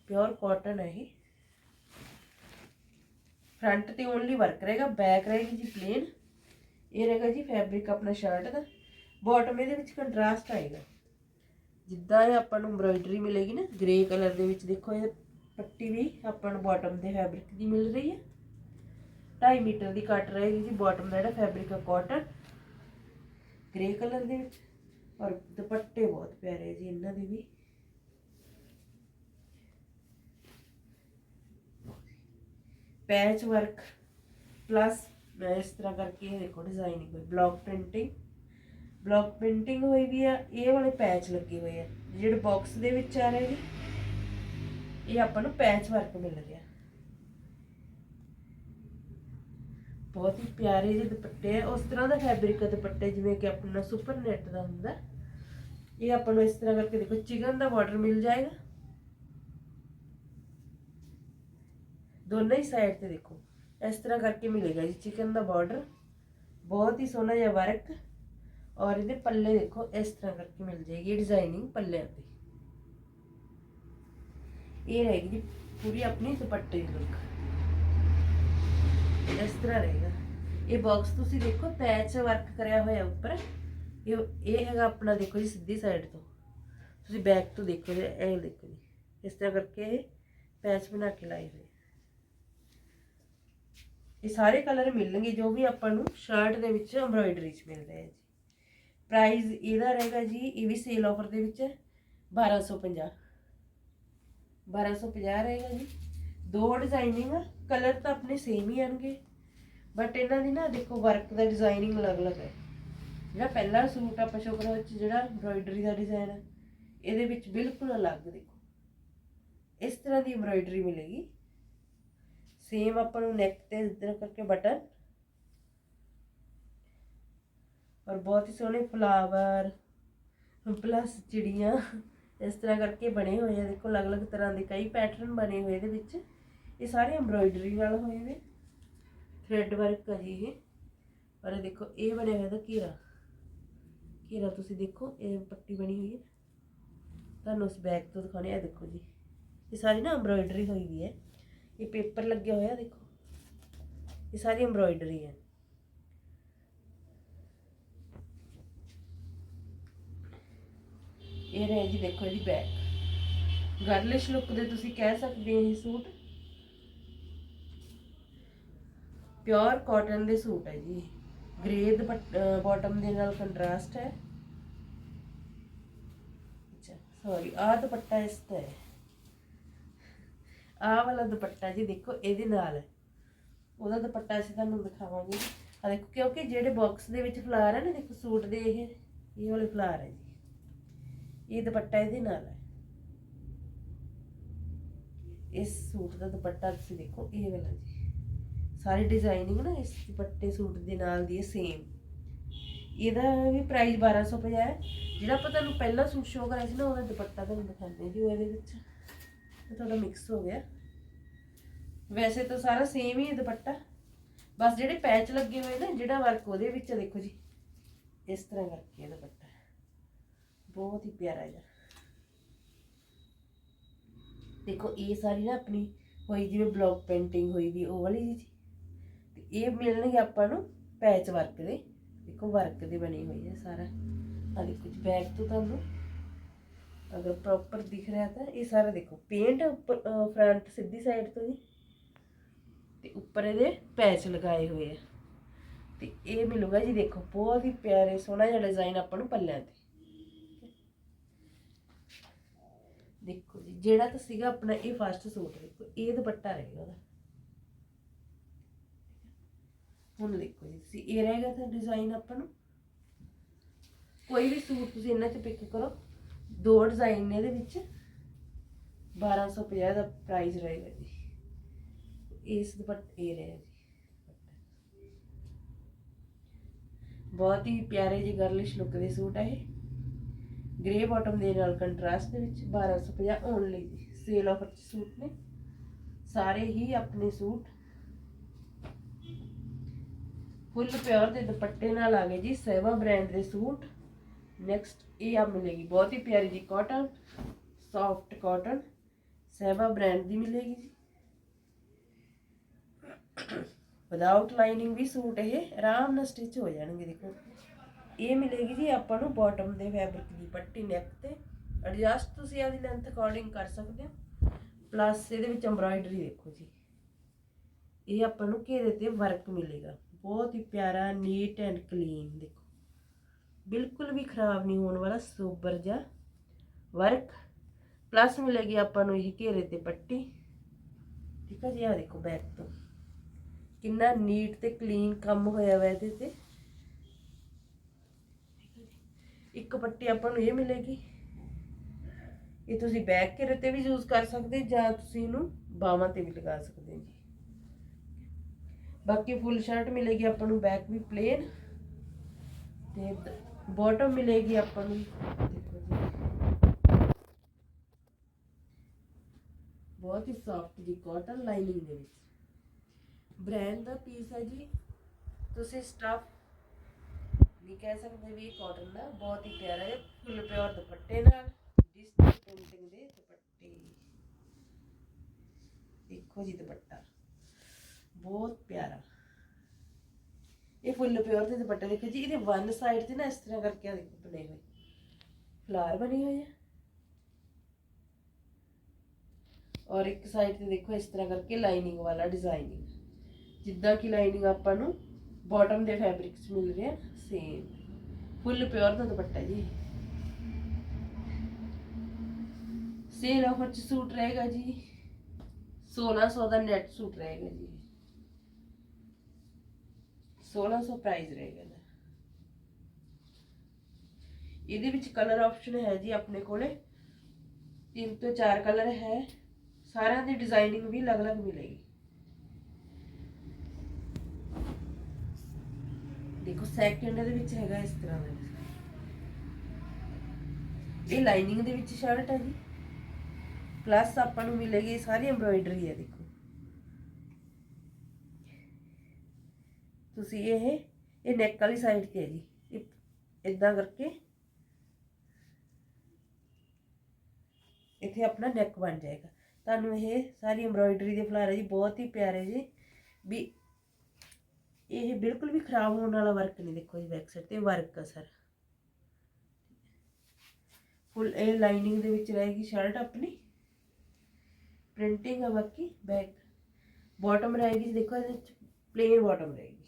ਪਿਓਰ ਕਾਟਨ ਹੈ ਇਹ। ਫਰੰਟ ਤੇ ਓਨਲੀ ਵਰਕ ਰਹੇਗਾ ਬੈਕ ਰਹੇਗੀ ਜੀ ਪਲੇਨ ਇਹ ਰਹੇਗਾ ਜੀ ਫੈਬਰਿਕ ਆਪਣਾ ਸ਼ਰਟ ਦਾ। ਬਾਟਮ ਇਹਦੇ ਵਿੱਚ ਕੰਟਰਾਸਟ ਆਏਗਾ। ਜਿੱਦਾਂ ਇਹ ਆਪਾਂ ਨੂੰ ਐਮਬ੍ਰਾਇਡਰੀ ਮਿਲੇਗੀ ਨਾ ਗ੍ਰੇ ਕਲਰ ਦੇ ਵਿੱਚ ਦੇਖੋ, ਇਹ ਪੱਟੀ ਵੀ ਆਪਾਂ ਨੂੰ ਬਾਟਮ ਦੇ ਫੈਬਰਿਕ ਦੀ ਮਿਲ ਰਹੀ ਹੈ। 2.5 ਮੀਟਰ ਦੀ ਕੱਟ ਰਹੇਗੀ ਜੀ ਬਾਟਮ ਦਾ ਜਿਹੜਾ ਫੈਬਰਿਕ ਹੈ ਕਾਟਨ ਗ੍ਰੇ ਕਲਰ ਦੇ ਵਿੱਚ। ਔਰ ਦੁਪੱਟੇ ਬਹੁਤ ਪਿਆਰੇ ਜੀ, ਇਹਨਾਂ ਦੇ ਵੀ। ਪੈਚ ਵਰਕ ਪਲੱਸ ਮੈਂ ਇਸ ਤਰ੍ਹਾਂ ਕਰਕੇ ਇਹ ਦੇਖੋ ਡਿਜ਼ਾਈਨਿੰਗ ਹੋਈ ਬਲੌਕ ਪ੍ਰਿੰਟਿੰਗ ਬਲੌਕ ਪ੍ਰਿੰਟਿੰਗ ਹੋਈ ਵੀ ਆ, ਇਹ ਵਾਲੇ ਪੈਚ ਲੱਗੇ ਹੋਏ ਆ, ਜਿਹੜੇ ਬਾਕਸ ਦੇ ਵਿੱਚ ਆ ਰਹੇ ਨੇ, ਇਹ ਆਪਾਂ ਨੂੰ ਪੈਚ ਵਰਕ ਮਿਲ ਰਿਹਾ। ਬਹੁਤ ਹੀ ਪਿਆਰੇ ਜਿਹੇ ਦੁਪੱਟੇ ਆ, ਉਸ ਤਰ੍ਹਾਂ ਦਾ ਫੈਬਰਿਕ ਦੁਪੱਟੇ, ਜਿਵੇਂ ਕਿ ਆਪਣਾ ਸੁਪਰ ਨੈਟ ਦਾ ਹੁੰਦਾ। ਇਹ ਆਪਾਂ ਨੂੰ ਇਸ ਤਰ੍ਹਾਂ ਕਰਕੇ ਦੇਖੋ ਚਿਕਨ ਦਾ ਬਾਰਡਰ ਮਿਲ ਜਾਏਗਾ। ਦੋਨੇ ਹੀ ਸਾਈਡ ਤੇ ਦੇਖੋ। ਇਸ ਤਰ੍ਹਾਂ ਕਰਕੇ ਮਿਲੇਗਾ ਜੀ। ਚਿਕਨ ਦਾ ਬਾਰਡਰ ਬਹੁਤ ਹੀ ਸੋਹਣਾ ਜਿਹਾ ਵਰਕ। ਔਰ ਇਹਦੇ ਪੱਲੇ ਦੇਖੋ, ਇਸ ਤਰ੍ਹਾਂ ਕਰਕੇ ਮਿਲ ਜਾਏਗੀ ਡਿਜ਼ਾਈਨਿੰਗ ਪੱਲਿਆਂ ਤੇ। ਇਹ ਰਹੇਗੀ ਜੀ ਪੂਰੀ ਆਪਣੀ ਦੁਪੱਟੇ ਦੀ ਲੁੱਕ ਇਸ ਤਰ੍ਹਾਂ ਰਹੇਗਾ। ਇਹ ਬਾਕਸ ਤੁਸੀਂ ਦੇਖੋ ਪੈਚ ਵਰਕ ਕਰਿਆ ਹੋਇਆ ਉੱਪਰ। ਇਹ ਇਹ ਹੈਗਾ ਆਪਣਾ ਦੇਖੋ ਜੀ ਸਿੱਧੀ ਸਾਈਡ ਤੋਂ। ਤੁਸੀਂ ਬੈਕ ਤੋਂ ਦੇਖੋ ਜੀ, ਇਹ ਦੇਖੋ ਜੀ। ਇਸ ਤਰ੍ਹਾਂ ਕਰਕੇ ਇਹ ਪੈਚ ਬਣਾ ਕੇ ਲਾਏ ਹੋਏ। ਇਹ ਸਾਰੇ ਕਲਰ ਮਿਲਣਗੇ, ਜੋ ਵੀ ਆਪਾਂ ਨੂੰ ਸ਼ਰਟ ਦੇ ਵਿੱਚ ਐਮਬ੍ਰਾਇਡਰੀ 'ਚ ਮਿਲ ਰਿਹਾ ਹੈ ਜੀ। ਪ੍ਰਾਈਸ ਇਹਦਾ ਰਹੇਗਾ ਜੀ, ਇਹ ਵੀ ਸੇਲ ਆਫਰ ਦੇ ਵਿੱਚ ਹੈ 1250 1250 ਰਹੇਗਾ ਜੀ। ਦੋ ਡਿਜ਼ਾਈਨਿੰਗ ਕਲਰ ਤਾਂ ਆਪਣੇ ਸੇਮ ਹੀ ਆਣਗੇ। ਬਟ ਇਹਨਾਂ ਦੀ ਨਾ ਦੇਖੋ ਵਰਕ ਦਾ ਡਿਜ਼ਾਈਨਿੰਗ ਅਲੱਗ-ਅਲੱਗ ਹੈ। ਜਿਹੜਾ ਪਹਿਲਾ ਸੂਟ ਆਪਾਂ ਸ਼ੋਕਰਾ ਵਿੱਚ, ਜਿਹੜਾ ਐਮਬ੍ਰਾਇਡਰੀ ਦਾ ਡਿਜ਼ਾਈਨ ਹੈ ਇਹਦੇ ਵਿੱਚ ਬਿਲਕੁਲ ਅਲੱਗ ਦੇਖੋ। ਇਸ ਤਰ੍ਹਾਂ ਦੀ ਐਮਬ੍ਰਾਇਡਰੀ ਮਿਲੇਗੀ। ਸੇਮ ਆਪਾਂ ਨੂੰ ਨੈਕ ਤੇ ਇਧਰ ਕਰਕੇ ਬਟਨ ਔਰ ਬਹੁਤ ਹੀ ਸੋਹਣੇ ਫਲਾਵਰ ਪਲੱਸ ਚਿੜੀਆਂ ਇਸ ਤਰ੍ਹਾਂ ਕਰਕੇ ਬਣੇ ਹੋਏ ਆ। ਦੇਖੋ, ਅਲੱਗ-ਅਲੱਗ ਤਰ੍ਹਾਂ ਦੇ ਕਈ ਪੈਟਰਨ ਬਣੇ ਹੋਏ ਇਹਦੇ ਵਿੱਚ। ਇਹ ਸਾਰੇ ਐਮਬ੍ਰਾਇਡਰੀ ਨਾਲ ਹੋਏ ਨੇ। ਥ੍ਰੈਡ ਵਰਕ ਆ ਜੀ ਇਹ। ਔਰ ਇਹ ਦੇਖੋ, ਇਹ ਬਣਿਆ ਹੋਇਆ ਦਾ ਘੇਰਾ। ਘੇਰਾ ਤੁਸੀਂ ਦੇਖੋ, ਇਹ ਪੱਟੀ ਬਣੀ ਹੋਈ ਹੈ। ਤੁਹਾਨੂੰ ਉਸ ਬੈਕ ਤੋਂ ਦਿਖਾਉਣੇ ਆ। ਦੇਖੋ ਜੀ, ਇਹ ਸਾਰੀ ਨਾ ਐਮਬ੍ਰਾਇਡਰੀ ਹੋਈ ਵੀ ਹੈ। ਇਹ ਪੇਪਰ ਲੱਗਿਆ ਹੋਇਆ ਦੇਖੋ। ਇਹ ਸਾਰੀ ਐਮਬ੍ਰਾਇਡਰੀ ਹੈ। ਇਹ ਰਹੇ ਜੀ ਦੇਖੋ ਇਹਦੀ ਬੈਕ ਗਰਲਿਸ਼ ਲੁੱਕ ਦੇ ਤੁਸੀਂ ਕਹਿ ਸਕਦੇ ਹੋ ਇਹ ਸੂਟ। ਪਿਓਰ ਕਾਟਨ ਦੇ ਸੂਟ ਹੈ ਜੀ। ਗ੍ਰੇ ਬਾਟਮ ਦੇ ਨਾਲ ਕੰਟਰਾਸਟ ਹੈ। ਅੱਛਾ ਸੌਰੀ ਆਹ ਦੁਪੱਟਾ ਇਸ ਤੇ ਹੈ। ਆਹ ਵਾਲਾ ਦੁਪੱਟਾ ਜੀ ਦੇਖੋ, ਇਹਦੇ ਨਾਲ। ਹੈ ਉਹਦਾ ਦੁਪੱਟਾ ਅਸੀਂ ਤੁਹਾਨੂੰ ਦਿਖਾਵਾਂਗੇ। ਆ ਦੇਖੋ, ਕਿਉਂਕਿ ਜਿਹੜੇ ਬਾਕਸ ਦੇ ਵਿੱਚ ਫਲਾਰ ਹੈ ਨਾ, ਦੇਖੋ, ਸੂਟ ਦੇ ਇਹ ਇਹ ਵਾਲੇ ਫਲਾਰ ਹੈ ਜੀ। ਇਹ ਦੁਪੱਟਾ ਇਹਦੇ ਨਾਲ ਹੈ ਇਸ ਸੂਟ ਦਾ ਦੁਪੱਟਾ ਤੁਸੀਂ ਦੇਖੋ, ਇਹ ਵਾਲਾ ਜੀ। ਸਾਰੀ ਡਿਜ਼ਾਈਨਿੰਗ ਨਾ ਇਸ ਦੁਪੱਟੇ ਸੂਟ ਦੇ ਨਾਲ ਦੀ ਹੈ ਸੇਮ ਇਹਦਾ ਵੀ ਪ੍ਰਾਈਸ 1250 ਹੈ। ਜਿਹੜਾ ਆਪਾਂ ਤੁਹਾਨੂੰ ਪਹਿਲਾਂ ਸੂਟ ਸ਼ੋਅ ਕਰਿਆ ਸੀ ਨਾ, ਉਹਦਾ ਦੁਪੱਟਾ ਤੁਹਾਨੂੰ ਦਿਖਾਉਂਦੇ ਜੀ, ਉਹ ਇਹਦੇ ਵਿੱਚ। ਇਹ ਥੋੜਾ ਮਿਕਸ ਹੋ ਗਿਆ। ਵੈਸੇ ਤਾਂ ਸਾਰਾ ਸੇਮ ਹੀ ਹੈ ਦੁਪੱਟਾ। ਬਸ ਜਿਹੜੇ ਪੈਚ ਲੱਗੇ ਹੋਏ ਨੇ, ਜਿਹੜਾ ਵਰਕ ਉਹਦੇ ਵਿੱਚ ਦੇਖੋ ਜੀ। ਇਸ ਤਰ੍ਹਾਂ ਕਰਕੇ ਦੁਪੱਟਾ। ਬਹੁਤ ਹੀ ਪਿਆਰਾ ਜਿਹਾ। ਦੇਖੋ, ਇਹ ਸਾਰੀ ਨਾ ਆਪਣੀ ਹੋਈ ਜਿਵੇਂ ਬਲੌਕ ਪੇਂਟਿੰਗ ਹੋਈ ਦੀ, ਉਹ ਵਾਲੀ ਜੀ। ਤੇ ਇਹ ਮਿਲਣਗੇ ਆਪਾਂ ਨੂੰ ਪੈਚ ਵਰਕ ਦੇ। ਦੇਖੋ ਵਰਕ ਦੇ ਬਣੀ ਹੋਈ ਹੈ ਸਾਰਾ। ਆ ਦੇਖੋ ਜੀ ਬੈਕ ਤੋਂ ਤੁਹਾਨੂੰ ਅਗਰ ਪ੍ਰੋਪਰ ਦਿਖ ਰਿਹਾ ਤਾਂ ਇਹ ਸਾਰਾ ਦੇਖੋ। ਪੇਂਟ ਉੱਪਰ ਫਰੰਟ ਸਿੱਧੀ ਸਾਈਡ ਤੋਂ ਜੀ। ਤੇ ਉੱਪਰ ਇਹਦੇ ਪੈਚ ਲਗਾਏ ਹੋਏ ਆ। ਤੇ ਇਹ ਮਿਲੂਗਾ ਜੀ ਦੇਖੋ, ਬਹੁਤ ਹੀ ਪਿਆਰੇ ਸੋਹਣਾ ਜਿਹਾ ਡਿਜ਼ਾਈਨ ਆਪਾਂ ਨੂੰ ਪੱਲਿਆਂ ਤੇ। ਦੇਖੋ ਜੀ, ਜਿਹੜਾ ਤਾਂ ਸੀਗਾ ਆਪਣਾ ਇਹ ਫਸਟ ਸੂਟ, ਦੇਖੋ, ਇਹ ਦੁਪੱਟਾ ਰਹੇਗਾ ਉਹਦਾ। ਹੁਣ ਦੇਖੋ ਜੀ, ਤੁਸੀਂ ਇਹ ਰਹੇਗਾ ਤਾਂ ਡਿਜ਼ਾਈਨ ਆਪਾਂ ਨੂੰ। ਕੋਈ ਵੀ ਸੂਟ ਤੁਸੀਂ ਇਹਨਾਂ 'ਚ ਪਿਕ ਕਰੋ। ਦੋ ਡਿਜ਼ਾਈਨ ਨੇ ਇਹਦੇ ਵਿੱਚ। 1250 ਦਾ ਪ੍ਰਾਈਸ ਰਹੇਗਾ ਜੀ। ਇਸ ਦੁਪੱਟੇ ਇਹ ਰਹੇਗਾ ਜੀ। ਬਹੁਤ ਹੀ ਪਿਆਰੇ ਜਿਹੇ ਗਰਲਿਸ਼ ਲੁੱਕ ਦੇ ਸੂਟ ਹੈ ਇਹ। ਗ੍ਰੇ ਬਾਟਮ ਦੇ ਨਾਲ ਕੰਟਰਾਸਟ ਦੇ ਵਿੱਚ 1250 ਓਨਲੀ ਜੀ। ਸੇਲ ਆਫਰ ਚ ਸੂਟ ਨੇ। ਸਾਰੇ ਹੀ ਆਪਣੇ ਸੂਟ। ਫੁੱਲ ਪਿਓਰ ਦੇ ਦੁਪੱਟੇ ਨਾਲ ਆ ਗਏ ਜੀ। ਸੇਵਾ ਬ੍ਰਾਂਡ ਦੇ ਸੂਟ। ਨੈਕਸਟ ਇਹ ਆ ਮਿਲੇਗੀ। ਬਹੁਤ ਹੀ ਪਿਆਰੀ ਜੀ cotton soft cotton Sahiba brand ਦੀ ਮਿਲੇਗੀ ਜੀ। ਵਿਦਆਊਟ ਲਾਈਨਿੰਗ ਵੀ ਸੂਟ ਇਹ ਆਰਾਮ ਨਾਲ ਸਟਿਚ ਹੋ ਜਾਣਗੇ, ਦੇਖੋ। ਇਹ ਮਿਲੇਗੀ ਜੀ ਆਪਾਂ ਨੂੰ ਬਾਟਮ ਦੇ ਫੈਬਰਿਕ ਦੀ ਪੱਟੀ ਨੈਕ ਤੇ। ਐਡਜਸਟ ਤੁਸੀਂ ਆਪਦੀ ਲੈਂਥ ਅਕੋਰਡਿੰਗ ਕਰ ਸਕਦੇ ਹੋ। ਪਲੱਸ ਇਹਦੇ ਵਿੱਚ ਐਮਬਰਾਇਡਰੀ ਦੇਖੋ ਜੀ। ਇਹ ਆਪਾਂ ਨੂੰ ਘੇਰੇ ਤੇ ਵਰਕ ਮਿਲੇਗਾ। ਬਹੁਤ ਹੀ ਪਿਆਰਾ ਨੀਟ ਐਂਡ ਕਲੀਨ ਦੇਖੋ। ਬਿਲਕੁਲ ਵੀ ਖਰਾਬ ਨਹੀਂ ਹੋਣ ਵਾਲਾ, ਸੂਬਰ ਜਿਹਾ ਵਰਕ। ਪਲੱਸ ਮਿਲੇਗੀ ਆਪਾਂ ਨੂੰ ਇਹ ਘੇਰੇ ਤੇ ਪੱਟੀ। ਠੀਕ ਹੈ ਜੀ ਆ ਦੇਖੋ ਬੈਕ ਤੋਂ। ਕਿੰਨਾ ਨੀਟ ਤੇ ਕਲੀਨ ਕੰਮ ਹੋਇਆ ਵਾ ਇਹਦੇ ਤੇ। ਇੱਕ ਪੱਟੀ ਆਪਾਂ ਨੂੰ ਇਹ ਮਿਲੇਗੀ। ਇਹ ਤੁਸੀਂ ਬੈਕ ਘੇਰੇ ਤੇ ਵੀ ਯੂਜ਼ ਕਰ ਸਕਦੇ ਜਾਂ ਤੁਸੀਂ ਇਹਨੂੰ ਬਾਹਾਂ ਤੇ ਵੀ ਲਗਾ ਸਕਦੇ ਜੀ। ਬਾਕੀ ਫੁੱਲ ਸ਼ਰਟ ਮਿਲੇਗੀ ਆਪਾਂ ਨੂੰ ਬੈਕ ਵੀ ਪਲੇਨ ਤੇ ਬਾਟਮ ਮਿਲੇਗੀ ਆਪਾਂ ਨੂੰ ਦੇਖੋ ਜੀ ਬਹੁਤ ਹੀ ਸੌਫਟ ਜੀ ਕਾਟਨ ਲਾਈਨਿੰਗ ਦੇ ਵਿੱਚ ਬ੍ਰਾਂਡ ਦਾ ਪੀਸ ਹੈ ਜੀ ਤੁਸੀਂ ਸਟਫ ਨਹੀਂ ਕਹਿ ਸਕਦੇ ਵੀ ਕਾਟਨ ਦਾ ਬਹੁਤ ਹੀ ਪਿਆਰਾ ਹੈ ਫੁੱਲ ਪਿਓਰ ਦੁਪੱਟੇ ਨਾਲ ਡਿਜੀਟਲ ਪ੍ਰਿੰਟਿੰਗ ਦੇ ਦੁਪੱਟੇ ਦੇਖੋ ਜੀ ਦੁਪੱਟਾ ਬਹੁਤ ਪਿਆਰਾ ਇਹ ਫੁੱਲ ਪਿਓਰ ਦੇ ਦੁਪੱਟੇ ਦੇਖੋ ਜੀ, ਇਹਦੇ ਵਨ ਸਾਈਡ ਤੇ ਨਾ ਇਸ ਤਰ੍ਹਾਂ ਕਰਕੇ ਆ ਦੇਖੋ ਬਣੇ ਹੋਏ। ਫਲਾਰ ਬਣੀ ਹੋਈ ਹੈ ਔਰ ਇੱਕ ਸਾਈਡ ਤੇ ਦੇਖੋ ਇਸ ਤਰ੍ਹਾਂ ਕਰਕੇ ਲਾਈਨਿੰਗ ਵਾਲਾ ਡਿਜ਼ਾਈਨਿੰਗ ਜਿੱਦਾਂ ਕਿ ਲਾਈਨਿੰਗ ਆਪਾਂ ਨੂੰ ਬਾਟਮ ਦੇ ਫੈਬਰਿਕ ਮਿਲ ਰਿਹਾ ਸੇਮ ਫੁੱਲ ਪਿਓਰ ਦਾ ਦੁਪੱਟਾ ਜੀ ਸੇਲ ਆਫਰ 'ਚ ਸੂਟ ਰਹੇਗਾ ਜੀ। 1600 ਦਾ ਨੈਟ ਸੂਟ ਰਹੇਗਾ ਜੀ। 1600 ਪ੍ਰਾਈਸ ਰਹੇਗਾ ਇਹਦਾ ਇਹਦੇ ਵਿੱਚ ਕਲਰ ਆਪਸ਼ਨ ਹੈ ਜੀ ਆਪਣੇ ਕੋਲੇ। ਤਿੰਨ ਤੋਂ ਚਾਰ ਕਲਰ ਹੈ। ਸਾਰਿਆਂ ਦੀ ਡਿਜ਼ਾਈਨਿੰਗ ਵੀ ਅਲੱਗ-ਅਲੱਗ ਮਿਲੇਗੀ। ਦੇਖੋ ਸੈਕਿੰਡ ਦੇ ਵਿੱਚ ਹੈਗਾ ਇਸ ਤਰ੍ਹਾਂ ਦਾ ਇਹ ਲਾਈਨਿੰਗ ਦੇ ਵਿੱਚ ਸ਼ਰਟ ਹੈ ਜੀ। ਪਲੱਸ ਆਪਾਂ ਨੂੰ ਮਿਲੇਗੀ ਸਾਰੀ ਐਮਬ੍ਰੋਇਡਰੀ ਹੈ ਦੀ ਤੁਸੀਂ ਇਹ ਇਹ ਨੈਕ ਵਾਲੀ ਸਾਈਡ ਤੇ ਹੈ ਜੀ। ਇਹ ਇਦਾਂ ਕਰਕੇ ਇੱਥੇ ਆਪਣਾ ਨੈਕ ਬਣ ਜਾਏਗਾ। ਤੁਹਾਨੂੰ ਇਹ ਸਾਰੀ ਐਮਬ੍ਰੋਇਡਰੀ ਦੇ ਫਲਾਰ ਹੈ ਜੀ, ਬਹੁਤ ਹੀ ਪਿਆਰੇ ਜੀ। ਵੀ ਇਹ ਬਿਲਕੁਲ ਵੀ ਖਰਾਬ ਹੋਣ ਵਾਲਾ ਵਰਕ ਨਹੀਂ, ਦੇਖੋ ਜੀ ਬੈਕ ਸਾਈਡ ਤੇ ਵਰਕ ਆ ਸਰ ਫੁੱਲ ਇਹ ਲਾਈਨਿੰਗ ਦੇ ਵਿੱਚ ਰਹੇਗੀ ਸ਼ਰਟ ਆਪਣੀ। ਪ੍ਰਿੰਟਿੰਗ ਆ ਬਾਕੀ ਬੈਕ ਬਾਟਮ ਰਹੇਗੀ ਜੀ, ਦੇਖੋ ਇਹਦੇ ਵਿੱਚ ਪਲੇਨ ਬਾਟਮ ਰਹੇਗੀ।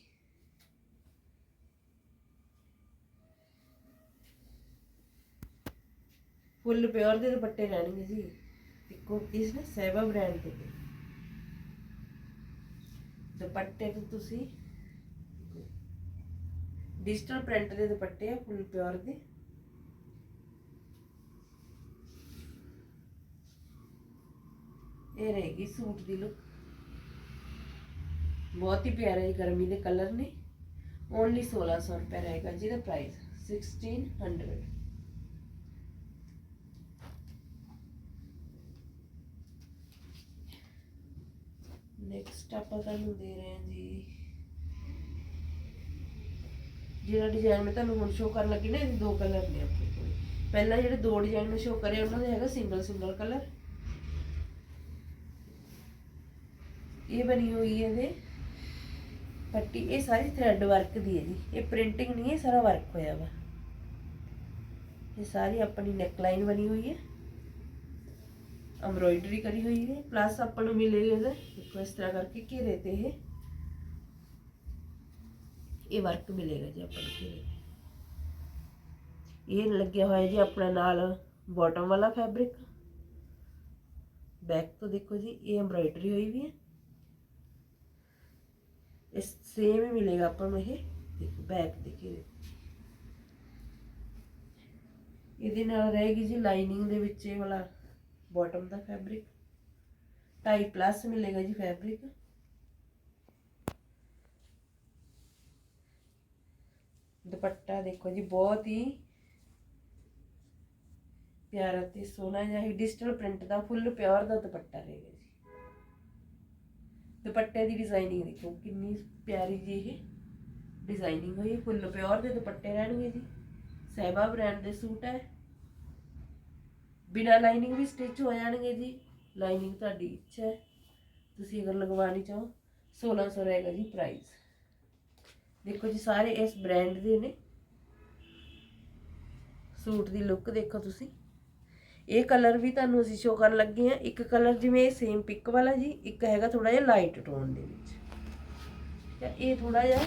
ਫੁੱਲ ਪਿਓਰ ਦੇ ਦੁਪੱਟੇ ਰਹਿਣਗੇ ਜੀ। ਦੇਖੋ ਇਸ ਨੇ ਸੇਵਾ ਬ੍ਰਾਂਡ ਦੇ। ਦੁਪੱਟੇ ਤੇ ਤੁਸੀਂ ਡਿਜੀਟਲ ਪ੍ਰਿੰਟ ਦੇ ਦੁਪੱਟੇ ਆ, ਫੁੱਲ ਪਿਓਰ ਦੇ। ਇਹ ਰਹੇਗੀ ਸੂਟ ਦੀ ਲੁੱਕ ਬਹੁਤ ਹੀ ਪਿਆਰੇ ਗਰਮੀ ਦੇ ਕਲਰ ਨੇ। ਓਨਲੀ 1600 ਰੁਪਏ ਰਹੇਗਾ ਜੀ ਦਾ ਪ੍ਰਾਈਸ 1600 ਨੈਕਸਟ ਆਪਾਂ ਤੁਹਾਨੂੰ ਦੇ ਰਹੇ ਹਾਂ ਜੀ। ਜਿਹੜਾ ਡਿਜ਼ਾਈਨ ਮੈਂ ਤੁਹਾਨੂੰ ਹੁਣ ਸ਼ੋਅ ਕਰਨ ਲੱਗੀ ਨਾ, ਇਹਦੇ ਦੋ ਕਲਰ ਨੇ ਆਪਣੇ ਕੋਲ। ਪਹਿਲਾਂ ਜਿਹੜੇ ਦੋ ਡਿਜ਼ਾਈਨ ਮੈਂ ਸ਼ੋਅ ਕਰੇ, ਉਹਨਾਂ ਦੇ ਹੈਗਾ ਸਿੰਗਲ ਸਿੰਗਲ ਕਲਰ ਇਹ ਬਣੀ ਹੋਈ ਹੈ ਇਹਦੇ। ਪੱਟੀ, ਇਹ ਸਾਰੀ ਥ੍ਰੈਡ ਵਰਕ ਦੀ ਹੈ ਜੀ। ਇਹ ਪ੍ਰਿੰਟਿੰਗ ਨਹੀਂ ਹੈ ਸਾਰਾ ਵਰਕ ਹੋਇਆ ਵਾ। ਇਹ ਸਾਰੀ ਆਪਣੀ ਨੈਕ ਲਾਈਨ ਬਣੀ ਹੋਈ ਹੈ। ਐਮਬ੍ਰੋਇਡਰੀ ਕਰੀ ਹੋਈ ਹੈ। ਪਲੱਸ ਆਪਾਂ ਨੂੰ ਮਿਲੇਗਾ ਇਹਦਾ। ਦੇਖੋ ਇਸ ਤਰ੍ਹਾਂ ਕਰਕੇ ਘੇਰੇ ਤੇ ਇਹ ਇਹ ਵਰਕ ਮਿਲੇਗਾ ਜੀ ਆਪਾਂ ਨੂੰ ਘੇਰੇ ਤੇ ਇਹ ਲੱਗਿਆ ਹੋਇਆ ਜੀ ਆਪਣਾ ਨਾਲ ਬਾਟਮ ਵਾਲਾ ਫੈਬਰਿਕ ਬੈਕ ਤੋਂ ਦੇਖੋ ਜੀ ਇਹ ਐਮਬ੍ਰੋਇਡਰੀ ਹੋਈ ਵੀ ਹੈ ਇਸ ਸੇਮ ਹੀ ਮਿਲੇਗਾ ਆਪਾਂ ਨੂੰ ਇਹ ਦੇਖੋ ਬੈਕ ਦੇਖੀ ਇਹਦੇ ਨਾਲ ਰਹੇਗੀ ਜੀ ਲਾਈਨਿੰਗ ਦੇ ਵਿੱਚ ਇਹ ਵਾਲਾ ਬਾਟਮ ਦਾ ਫੈਬਰਿਕ 2.5 ਪਲੱਸ ਮਿਲੇਗਾ ਜੀ ਫੈਬਰਿਕ ਦੁਪੱਟਾ ਦੇਖੋ ਜੀ, ਬਹੁਤ ਹੀ ਪਿਆਰਾ ਤੇ ਸੋਹਣਾ ਜਿਹਾ ਹੀ ਡਿਜੀਟਲ ਪ੍ਰਿੰਟ ਦਾ ਫੁੱਲ ਪਿਓਰ ਦਾ ਦੁਪੱਟਾ ਰਹੇਗਾ ਜੀ। ਦੁਪੱਟੇ ਦੀ ਡਿਜ਼ਾਈਨਿੰਗ ਦੇਖੋ, ਕਿੰਨੀ ਪਿਆਰੀ ਜੀ ਇਹ ਡਿਜ਼ਾਈਨਿੰਗ ਹੋਈ ਫੁੱਲ ਪਿਓਰ ਦੇ ਦੁਪੱਟੇ ਰਹਿਣਗੇ ਜੀ। ਸਹਿਬਾ ਬ੍ਰਾਂਡ ਦੇ ਸੂਟ ਹੈ। ਬਿਨਾ ਲਾਈਨਿੰਗ ਵੀ ਸਟਿਚ ਹੋ ਜਾਣਗੇ ਜੀ। ਲਾਈਨਿੰਗ ਤੁਹਾਡੀ ਇੱਛਾ ਹੈ। ਤੁਸੀਂ ਅਗਰ ਲਗਵਾਉਣੀ ਚਾਹੋ 1600 ਰਹੇਗਾ ਜੀ ਪ੍ਰਾਈਸ ਦੇਖੋ ਜੀ, ਸਾਰੇ ਇਸ ਬ੍ਰਾਂਡ ਦੇ ਨੇ। ਸੂਟ ਦੀ ਲੁੱਕ ਦੇਖੋ ਤੁਸੀਂ। ਇਹ ਕਲਰ ਵੀ ਤੁਹਾਨੂੰ ਅਸੀਂ ਸ਼ੋ ਕਰਨ ਲੱਗੇ ਆ ਇੱਕ ਕਲਰ ਜਿਵੇਂ ਇਹ ਸੇਮ ਪਿਕ ਵਾਲਾ ਜੀ, ਇੱਕ ਹੈਗਾ ਥੋੜਾ ਜਿਹਾ ਲਾਈਟ ਟੋਨ ਦੇ ਵਿੱਚ। ਤਾਂ ਇਹ ਥੋੜਾ ਜਿਹਾ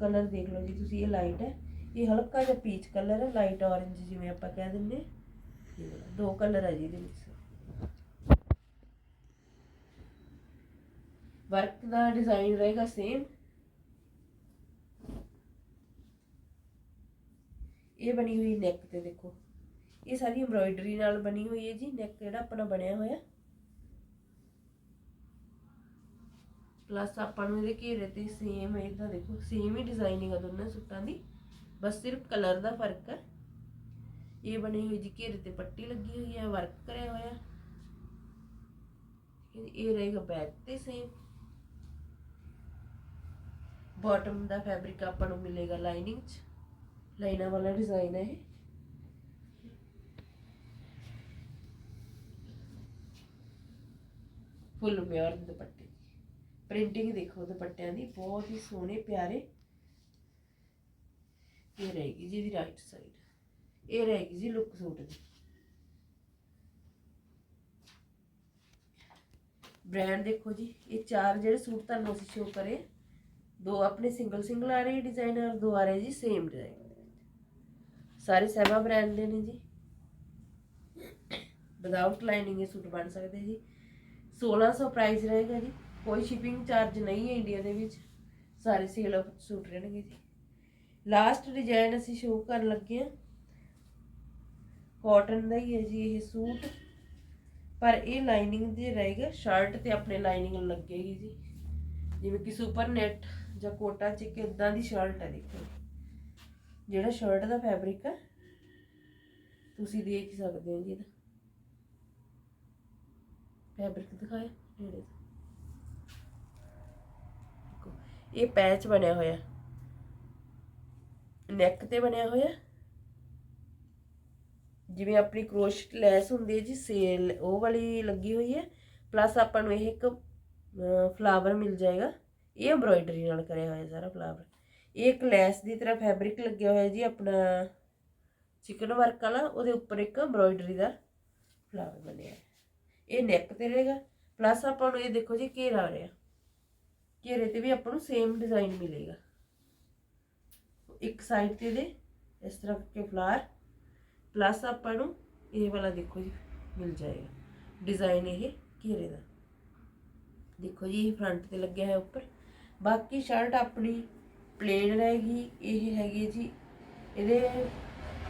ਕਲਰ ਦੇਖ ਲਓ ਜੀ ਤੁਸੀਂ, ਇਹ ਲਾਈਟ ਹੈ। ਇਹ ਹਲਕਾ ਜਿਹਾ ਪੀਚ ਕਲਰ ਹੈ ਲਾਈਟ orange ਜਿਵੇਂ ਆਪਾਂ ਕਹਿ ਦਿੰਦੇ ਹਾਂ। ਦੋ ਕਲਰ ਹੈ ਜੀ ਇਹਦੇ ਵਿੱਚ। ਵਰਕ ਦਾ ਡਿਜ਼ਾਈਨ ਰਹੇਗਾ ਸੇਮ ਇਹ ਬਣੀ ਹੋਈ ਨੈਕ ਤੇ ਦੇਖੋ। ਇਹ ਸਾਰੀ ਐਮਬ੍ਰੋਇਡਰੀ ਨਾਲ ਬਣੀ ਹੋਈ ਹੈ ਜੀ ਨੈਕ ਜਿਹੜਾ ਆਪਣਾ ਬਣਿਆ ਹੋਇਆ। ਪਲੱਸ ਆਪਾਂ ਨੂੰ ਇਹਦੇ ਘੇਰੇ ਤੇ ਸੇਮ ਇਹਦਾ ਦੇਖੋ ਸੇਮ ਹੀ ਡਿਜ਼ਾਈਨਿੰਗ ਆ ਦੋਨਾਂ ਸੂਟਾਂ ਦੀ। ਬਸ ਸਿਰਫ ਕਲਰ ਦਾ ਫ਼ਰਕ ਹੈ। ਇਹ ਬਣੀ ਹੋਈ ਜੀ ਘੇਰੇ ਤੇ ਪੱਟੀ ਲੱਗੀ ਹੋਈ ਹੈ ਵਰਕ ਕਰਿਆ ਹੋਇਆ। ਇਹ- ਰਹੇਗਾ ਬੈਕ ਤੇ ਸੇਮ ਬਾਟਮ ਦਾ ਫੈਬਰਿਕ ਆਪਾਂ ਨੂੰ ਮਿਲੇਗਾ ਲਾਈਨਿੰਗ 'ਚ। ਲਾਈਨਾਂ ਵਾਲਾ ਡਿਜ਼ਾਈਨ ਹੈ ਇਹ। ਫੁੱਲ ਮਿਆਰ ਦੇ ਦੁਪੱਟੇ। ਪ੍ਰਿੰਟਿੰਗ ਦੇਖੋ ਦੁਪੱਟਿਆਂ ਦੀ, ਬਹੁਤ ਹੀ ਸੋਹਣੇ, ਪਿਆਰੇ। ਇਹ ਰਹੇਗੀ ਜੀ ਦੀ ਰਾਈਟ ਸਾਈਡ ਇਹ ਰਹੇਗੀ ਜੀ ਲੁੱਕ ਸੂਟ ਦੀ। ਬ੍ਰਾਂਡ ਦੇਖੋ ਜੀ, ਇਹ ਚਾਰ ਜਿਹੜੇ ਸੂਟ ਤੁਹਾਨੂੰ ਅਸੀਂ ਸ਼ੋ ਕਰੇ, ਦੋ ਆਪਣੇ ਸਿੰਗਲ ਸਿੰਗਲ ਆ ਰਹੇ ਡਿਜ਼ਾਈਨ ਔਰ ਦੋ ਆ ਰਹੇ ਜੀ ਸੇਮ ਡਿਜ਼ਾਈਨ ਸਾਰੇ ਸੈਵਾ ਬ੍ਰਾਂਡ ਦੇ ਨੇ ਜੀ। ਵਿਦਆਊਟ ਲਾਈਨਿੰਗ ਇਹ ਸੂਟ ਬਣ ਸਕਦੇ ਜੀ। 1600 ਪ੍ਰਾਈਸ ਰਹੇਗਾ ਜੀ। ਕੋਈ ਸ਼ਿਪਿੰਗ ਚਾਰਜ ਨਹੀਂ ਹੈ ਇੰਡੀਆ ਦੇ ਵਿੱਚ। ਸਾਰੇ ਸੇਲ ਸੂਟ ਰਹਿਣਗੇ ਜੀ। ਲਾਸਟ ਡਿਜ਼ਾਈਨ ਅਸੀਂ ਸ਼ੋਅ ਕਰਨ ਲੱਗੇ ਹਾਂ। ਕਾਟਨ ਦਾ ਹੀ ਹੈ ਜੀ ਇਹ ਸੂਟ। ਪਰ ਇਹ ਲਾਈਨਿੰਗ ਦੇ ਰਹੇਗਾ ਸ਼ਰਟ ਤੇ ਆਪਣੇ ਲਾਈਨਿੰਗ ਲੱਗੇਗੀ ਜੀ। ਜਿਵੇਂ ਕਿ ਸੁਪਰ ਨੈਟ ਜਾਂ ਕੋਟਾ ਚ ਇੱਕ ਇਦਾਂ ਦੀ ਸ਼ਰਟ ਹੈ ਦੇਖੋ। ਜਿਹੜਾ ਸ਼ਰਟ ਦਾ ਫੈਬਰਿਕ ਹੈ, ਤੁਸੀਂ ਦੇਖ ਸਕਦੇ ਹੋ ਜੀ ਇਹਦਾ। ਫੈਬਰਿਕ ਦਿਖਾਇਆ, ਨੇੜੇ ਇਹ ਪੈਚ ਬਣਿਆ ਹੋਇਆ। ਨੈਕ ਤੇ ਬਣਿਆ ਹੋਇਆ। ਜਿਵੇਂ ਆਪਣੀ ਕਰੋਸ਼ਟ ਲੈਸ ਹੁੰਦੀ ਹੈ ਜੀ, ਸੇਲ, ਉਹ ਵਾਲੀ ਲੱਗੀ ਹੋਈ ਹੈ। ਪਲੱਸ ਆਪਾਂ ਨੂੰ ਇਹ ਇੱਕ ਫਲਾਵਰ ਮਿਲ ਜਾਏਗਾ। ਇਹ ਐਮਬ੍ਰੋਇਡਰੀ ਨਾਲ ਕਰਿਆ ਹੋਇਆ ਸਾਰਾ ਫਲਾਵਰ ਇਹ ਇੱਕ ਲੈਸ ਦੀ ਤਰ੍ਹਾਂ ਫੈਬਰਿਕ ਲੱਗਿਆ ਹੋਇਆ ਜੀ, ਆਪਣਾ ਚਿਕਨ ਵਰਕ ਵਾਲਾ। ਉਹਦੇ ਉੱਪਰ ਇੱਕ ਐਮਬ੍ਰੋਇਡਰੀ ਦਾ ਫਲਾਵਰ ਬਣਿਆ। ਇਹ ਨੈਕ ਤੇ ਰਹੇਗਾ। ਪਲੱਸ ਆਪਾਂ ਨੂੰ ਇਹ ਦੇਖੋ ਜੀ, ਘੇਰਾ ਆ ਰਿਹਾ। ਘੇਰੇ ਤੇ ਵੀ ਆਪਾਂ ਨੂੰ ਸੇਮ ਡਿਜ਼ਾਈਨ ਮਿਲੇਗਾ। ਇੱਕ ਸਾਈਡ ਤੇ ਦੇ ਇਸ ਤਰ੍ਹਾਂ ਕੇ ਫਲਾਰ ਪਲੱਸ ਆਪਾਂ ਨੂੰ ਇਹ ਵਾਲਾ ਦੇਖੋ ਜੀ, ਮਿਲ ਜਾਏਗਾ। ਡਿਜ਼ਾਈਨ ਇਹ ਘੇਰੇ ਦਾ। ਦੇਖੋ ਜੀ, ਇਹ ਫਰੰਟ ਤੇ ਲੱਗਿਆ ਹੈ ਉੱਪਰ। ਬਾਕੀ ਸ਼ਰਟ ਆਪਣੀ ਪਲੇਨ ਰਹੇਗੀ। ਇਹ ਹੈਗੀ ਜੀ, ਇਹਦੇ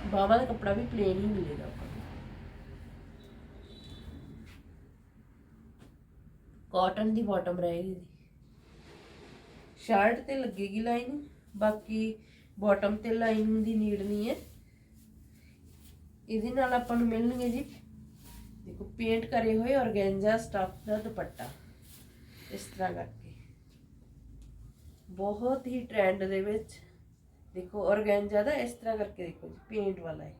ਬਾਹਾਂ ਦਾ ਕੱਪੜਾ ਵੀ ਪਲੇਨ ਹੀ ਮਿਲੇਗਾ ਆਪਾਂ ਨੂੰ। ਕਾਟਨ ਦੀ ਬਾਟਮ ਰਹੇਗੀ ਜੀ। ਸ਼ਰਟ ਤੇ ਲੱਗੇਗੀ ਲਾਈਨ ਬਾਕੀ ਬਾਟਮ ਤੇ ਲਾਈਨਿੰਗ ਦੀ ਨੀਡ ਨਹੀਂ ਹੈ। ਇਹਦੇ ਨਾਲ ਆਪਾਂ ਨੂੰ ਮਿਲਣਗੇ ਜੀ। ਦੇਖੋ ਪੇਂਟ ਕਰੇ ਹੋਏ ਔਰਗੈਂਜਾ ਸਟਫ ਦਾ ਦੁਪੱਟਾ। ਇਸ ਤਰ੍ਹਾਂ ਕਰਕੇ। ਬਹੁਤ ਹੀ ਟ੍ਰੈਂਡ ਦੇ ਵਿੱਚ। ਦੇਖੋ ਔਰਗੈਂਜਾ ਦਾ ਇਸ ਤਰ੍ਹਾਂ ਕਰਕੇ ਦੇਖੋ ਜੀ ਪੇਂਟ ਵਾਲਾ ਹੈ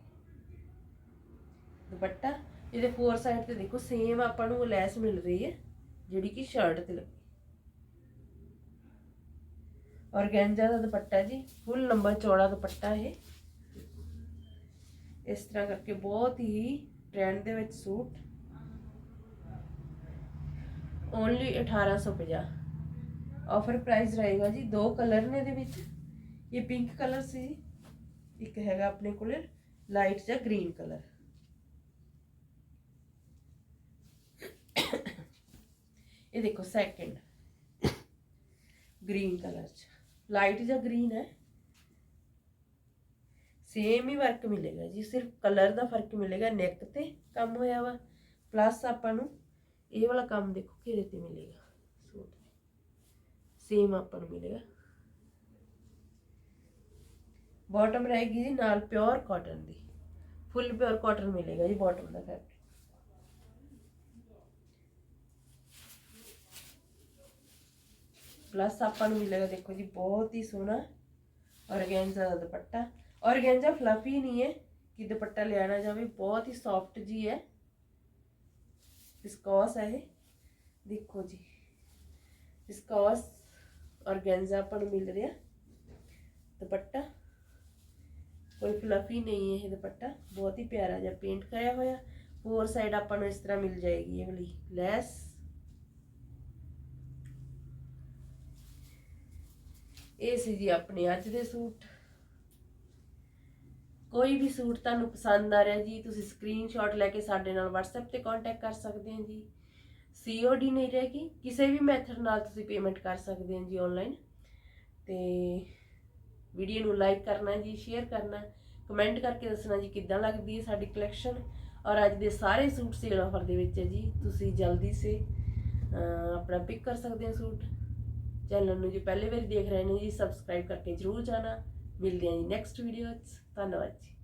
ਦੁਪੱਟਾ। ਇਹਦੇ ਫੋਰ ਸਾਈਡ ਤੇ ਦੇਖੋ ਸੇਮ ਆਪਾਂ ਨੂੰ ਲੈਸ ਮਿਲ ਰਹੀ ਹੈ, ਜਿਹੜੀ ਕਿ ਸ਼ਰਟ ਤੇ ਲੱਗੀ। ਔਰਗੈਂਜਾ ਦਾ ਦੁਪੱਟਾ ਜੀ ਫੁੱਲ ਲੰਬਾ ਚੌੜਾ ਦੁਪੱਟਾ ਇਹ। ਇਸ ਤਰ੍ਹਾਂ ਕਰਕੇ ਬਹੁਤ ਹੀ ਟ੍ਰੈਂਡ ਦੇ ਵਿੱਚ ਸੂਟ। ਓਨਲੀ 1850 ਆਫਰ ਪ੍ਰਾਈਸ ਰਹੇਗਾ ਜੀ ਦੋ ਕਲਰ ਨੇ ਇਹਦੇ ਵਿੱਚ। ਇਹ ਪਿੰਕ ਕਲਰ ਸੀ। ਇੱਕ ਹੈਗਾ ਆਪਣੇ ਕੋਲੇ ਲਾਈਟ ਜਿਹਾ ਗ੍ਰੀਨ ਕਲਰ ਇਹ ਦੇਖੋ ਸੈਕਿੰਡ ਗ੍ਰੀਨ ਕਲਰ ਚ। ਲਾਈਟ ਜਿਹਾ ਗ੍ਰੀਨ ਹੈ। ਸੇਮ ਹੀ ਵਰਕ ਮਿਲੇਗਾ ਜੀ, ਸਿਰਫ ਕਲਰ ਦਾ ਫ਼ਰਕ ਮਿਲੇਗਾ ਨੈਕ ਤੇ ਕੰਮ ਹੋਇਆ ਵਾ ਪਲੱਸ ਆਪਾਂ ਨੂੰ ਇਹ ਵਾਲਾ ਕੰਮ ਦੇਖੋ ਘੇਰੇ ਤੇ ਮਿਲੇਗਾ, ਸੂਟ ਸੇਮ ਆਪਾਂ ਨੂੰ ਮਿਲੇਗਾ। ਬਾਟਮ ਰਹੇਗੀ ਜੀ ਨਾਲ ਪਿਓਰ ਕਾਟਨ ਦੀ। ਫੁੱਲ ਪਿਓਰ ਕਾਟਨ ਮਿਲੇਗਾ ਜੀ ਬਾਟਮ ਦਾ ਫੈਬਰਿਕ ਪਲੱਸ ਆਪਾਂ ਨੂੰ ਮਿਲੇਗਾ ਦੇਖੋ ਜੀ ਬਹੁਤ ਹੀ ਸੋਹਣਾ ਔਰਗੈਂਜ਼ਾ ਦਾ ਦੁਪੱਟਾ। ਔਰਗੈਂਜ਼ਾ ਫਲਫੀ ਨਹੀਂ ਹੈ ਕਿ ਦੁਪੱਟਾ ਲਿਆਣਾ ਜਾਵੇ, ਬਹੁਤ ਹੀ ਸੌਫਟ ਜੀ ਹੈ। ਵਿਸਕੋਸ ਹੈ ਇਹ। ਦੇਖੋ ਜੀ। ਵਿਸਕੋਸ ਔਰਗੈਂਜ਼ਾ ਆਪਾਂ ਨੂੰ ਮਿਲ ਰਿਹਾ। ਦੁਪੱਟਾ। ਕੋਈ ਫਲਫੀ ਨਹੀਂ ਹੈ ਇਹ ਦੁਪੱਟਾ। ਬਹੁਤ ਹੀ ਪਿਆਰਾ ਜਿਹਾ ਪੇਂਟ ਕਰਿਆ ਹੋਇਆ। ਹੋਰ ਸਾਈਡ ਆਪਾਂ ਨੂੰ ਇਸ ਤਰ੍ਹਾਂ ਮਿਲ ਜਾਏਗੀ ਇਹ ਵਾਲੀ ਲੈਸ ਇਹ ਸੀ ਜੀ ਆਪਣੇ ਅੱਜ ਦੇ ਸੂਟ। ਕੋਈ ਵੀ ਸੂਟ ਤੁਹਾਨੂੰ ਪਸੰਦ ਆ ਰਿਹਾ ਜੀ, ਤੁਸੀਂ ਸਕਰੀਨਸ਼ਾਟ ਲੈ ਕੇ ਸਾਡੇ ਨਾਲ WhatsApp ਤੇ ਕੰਟੈਕਟ ਕਰ ਸਕਦੇ ਹੋ ਜੀ। COD ਨਹੀਂ ਰਹੇਗੀ ਕਿਸੇ ਵੀ ਮੈਥਡ ਨਾਲ ਤੁਸੀਂ ਪੇਮੈਂਟ ਕਰ ਸਕਦੇ ਹੋ ਜੀ ਆਨਲਾਈਨ ਤੇ ਵੀਡੀਓ ਨੂੰ ਲਾਈਕ ਕਰਨਾ ਜੀ ਸ਼ੇਅਰ ਕਰਨਾ ਕਮੈਂਟ ਕਰਕੇ ਦੱਸਣਾ ਜੀ ਕਿੱਦਾਂ ਲੱਗਦੀ ਹੈ ਸਾਡੀ ਕਲੈਕਸ਼ਨ ਔਰ ਅੱਜ ਦੇ ਸਾਰੇ ਸੂਟ ਸੇਲ ਆਫਰ ਦੇ ਵਿੱਚ ਹੈ ਜੀ, ਤੁਸੀਂ ਜਲਦੀ ਸੇ ਆਪਣਾ ਪਿਕ ਕਰ ਸਕਦੇ ਹੋ ਸੂਟ। ਚੈਨਲ ਨੂੰ ਜੀ ਪਹਿਲੇ ਵਾਰੀ ਦੇਖ ਰਹੇ ਨੇ ਜੀ ਸਬਸਕ੍ਰਾਈਬ ਕਰਕੇ ਜਰੂਰ ਜਾਣਾ। ਮਿਲਦੇ ਹਾਂ ਜੀ ਨੈਕਸਟ ਵੀਡੀਓ 'ਚ ਧੰਨਵਾਦ ਜੀ